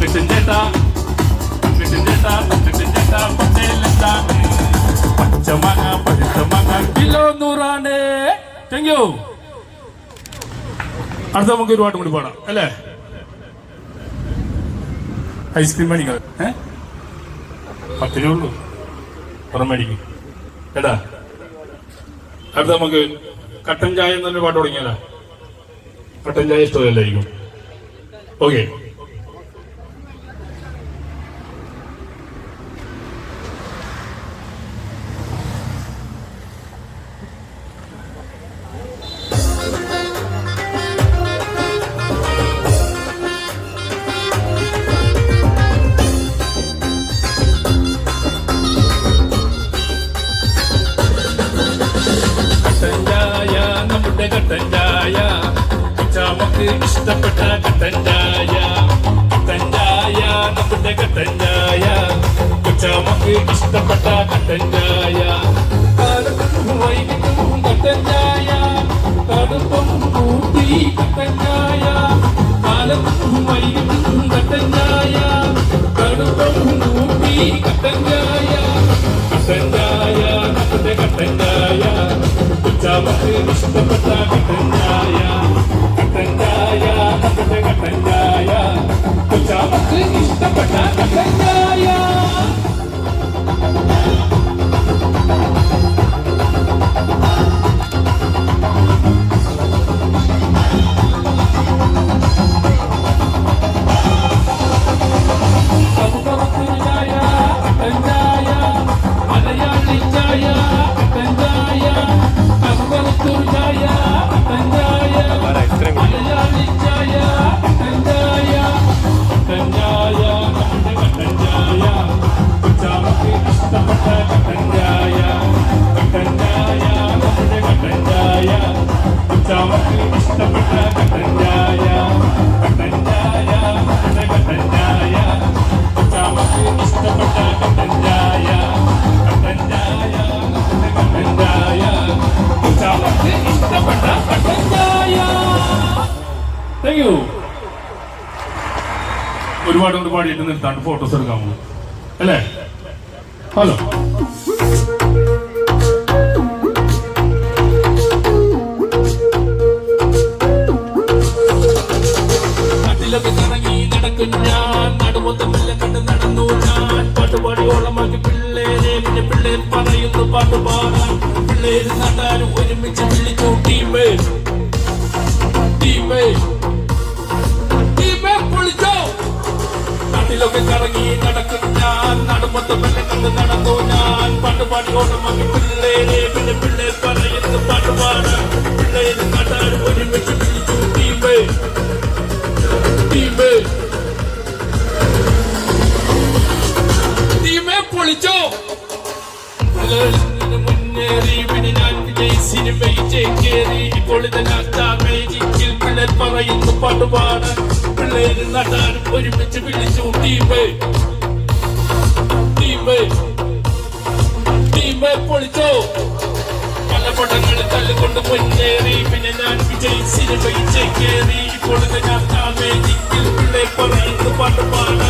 Kilo അടുത്ത നമുക്ക് ഒരു പാട്ട് കൂടി പാടാം അല്ലേ? ഐസ്ക്രീം മേടിക്കാം. ഏ? പത്ത് രൂപ ഉള്ളൂ. പുറം മേടിക്കും. അടുത്ത നമുക്ക് കട്ടൻ ചായ എന്നൊരു പാട്ട് തുടങ്ങിയാലോ? കട്ടൻ ചായ ഇഷ്ടമല്ലായിരിക്കും. ഓക്കെ ഇഷ്ടപ്പെട്ട കട്ടൻ ചായ കട്ടൻ നമ്മുടെ കട്ടൻ ചായ ചാമക്ക് ഇഷ്ടപ്പെട്ട കട്ടൻ ചായ കാലത്തും വൈകിട്ടും കട്ടൻ ചായ കടുപ്പം കൂട്ടി കട്ടൻ ചായ കാലത്തും വൈകിട്ടും കട്ടൻ ചായ കടുപ്പം കൂട്ടി കട്ടൻ ചായ നമ്മുടെ കട്ടൻ ചായ ഉച്ചാമക്ക് ഇഷ്ടപ്പെട്ട ഉച്ചാമക്ക് ഇഷ്ടപ്പെട്ട കട്ടൻ താങ്ക് യു ഒരുപാട് കൊണ്ട് പാടിയിട്ട് നിർത്താണ്ട് ഫോട്ടോസ് എടുക്കാൻ പോകും അല്ലേ? ഹലോ പാട്ടുപാടാൻ പിള്ളേര് നടക്കും ഞാൻ കണ്ട് നടന്നു ഞാൻ പാട്ടുപാടി ഓളമാക്കി പിള്ളേരെ പിന്നെ പിള്ളേർ പറയുന്നത് പാട്ട് പാടാൻ പിള്ളേര് നട്ടാലും ഒരുമിച്ച് പിടിച്ചു ടീമേ ടീമേ ടീമേ പൊളിച്ചോ മുന്നേറി പിന്നെ ഞാൻ വിജയ് സിനിമയിൽ ചേക്കേറി ഇപ്പോൾ ഇതിനകത്താ മേജിക്കിൽ പിള്ളേർ പറയുന്നു പാട്ടുപാടാൻ പിള്ളേര് നടാനും ഒരുമിച്ച് വിളിച്ചു ടീമേ ടീമേ ടീമേ പൊളിച്ചോ. പല പടങ്ങൾ തല്ലുകൊണ്ട് മുന്നേറി. പിന്നെ ഞാൻ വിജയ് സിനിമയിൽ ചേക്കേറി ഇപ്പോൾ താമേ മേജിക്കിൽ പിള്ളേർ പറയുന്നു പാട്ടുപാടാൻ